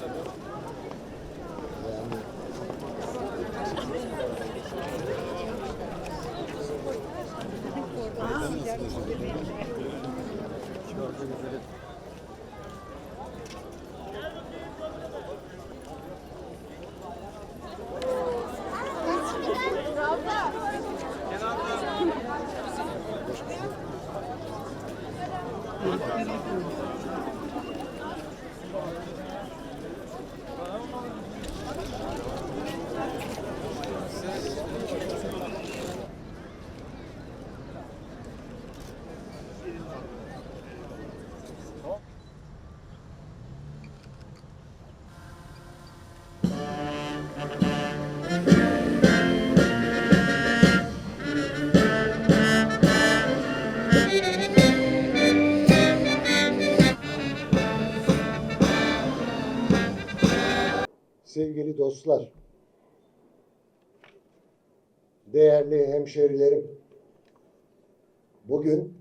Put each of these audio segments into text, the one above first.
Sevgili dostlar, değerli hemşerilerim, bugün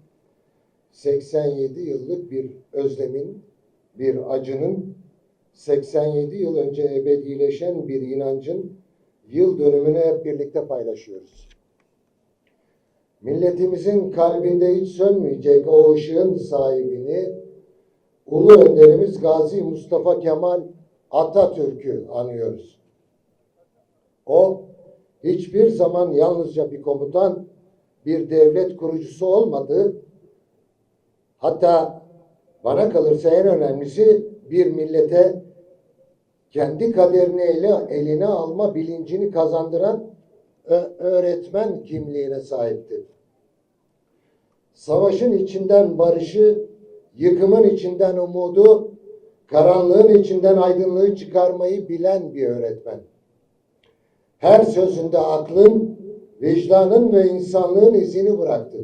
87 yıllık bir özlemin, bir acının, 87 yıl önce ebedileşen bir inancın yıl dönümünü hep birlikte paylaşıyoruz. Milletimizin kalbinde hiç sönmeyecek o ışığın sahibini, Ulu Önderimiz Gazi Mustafa Kemal Atatürk'ü anıyoruz. O hiçbir zaman yalnızca bir komutan, bir devlet kurucusu olmadı. Hatta bana kalırsa en önemlisi bir millete kendi kaderini ele, eline alma bilincini kazandıran öğretmen kimliğine sahipti. Savaşın içinden barışı, yıkımın içinden umudu, karanlığın içinden aydınlığı çıkarmayı bilen bir öğretmen. Her sözünde aklın, vicdanın ve insanlığın izini bıraktı.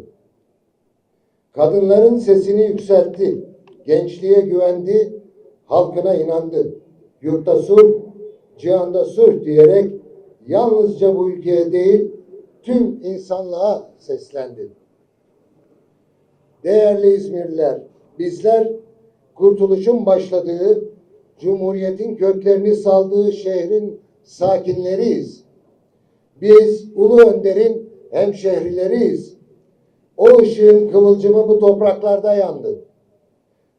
Kadınların sesini yükseltti, gençliğe güvendi, halkına inandı. Yurtta sulh, cihanda sulh diyerek yalnızca bu ülkeye değil, tüm insanlığa seslendi. Değerli İzmirliler, bizler kurtuluşun başladığı, Cumhuriyet'in köklerini saldığı şehrin sakinleriyiz. Biz Ulu Önder'in hemşehrileriyiz. O ışığın kıvılcımı bu topraklarda yandı.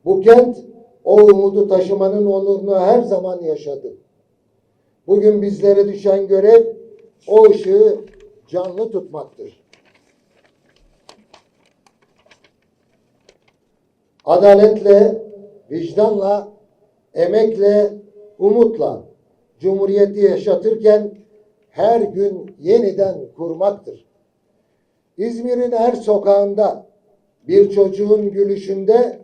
Bu kent o umudu taşımanın onurunu her zaman yaşadı. Bugün bizlere düşen görev o ışığı canlı tutmaktır. adaletle, vicdanla, emekle, umutla Cumhuriyeti yaşatırken her gün yeniden kurmaktır. İzmir'in her sokağında, bir çocuğun gülüşünde,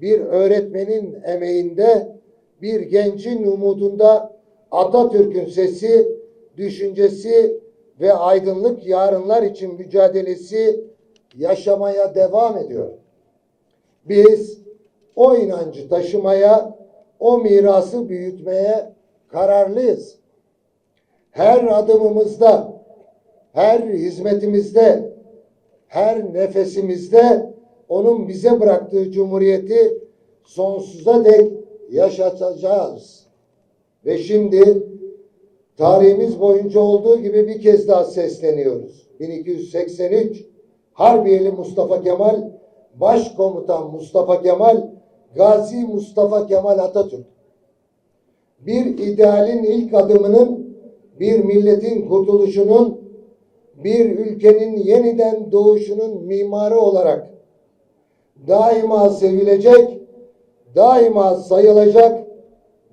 bir öğretmenin emeğinde, bir gencin umudunda Atatürk'ün sesi, düşüncesi ve aydınlık yarınlar için mücadelesi yaşamaya devam ediyor. Biz o inancı taşımaya, o mirası büyütmeye kararlıyız. Her adımımızda, her hizmetimizde, her nefesimizde onun bize bıraktığı cumhuriyeti sonsuza dek yaşatacağız. Ve şimdi tarihimiz boyunca olduğu gibi bir kez daha sesleniyoruz. 1283 Harbiyeli Mustafa Kemal Başkomutan Mustafa Kemal, Gazi Mustafa Kemal Atatürk. Bir idealin ilk adımının, bir milletin kurtuluşunun, bir ülkenin yeniden doğuşunun mimarı olarak daima sevilecek, daima sayılacak,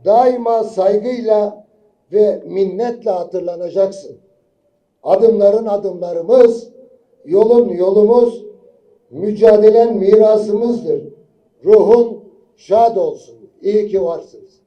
daima saygıyla ve minnetle hatırlanacaksın. Adımların adımlarımız, yolun yolumuz, mücadelen mirasımızdır. Ruhun şad olsun. İyi ki varsınız.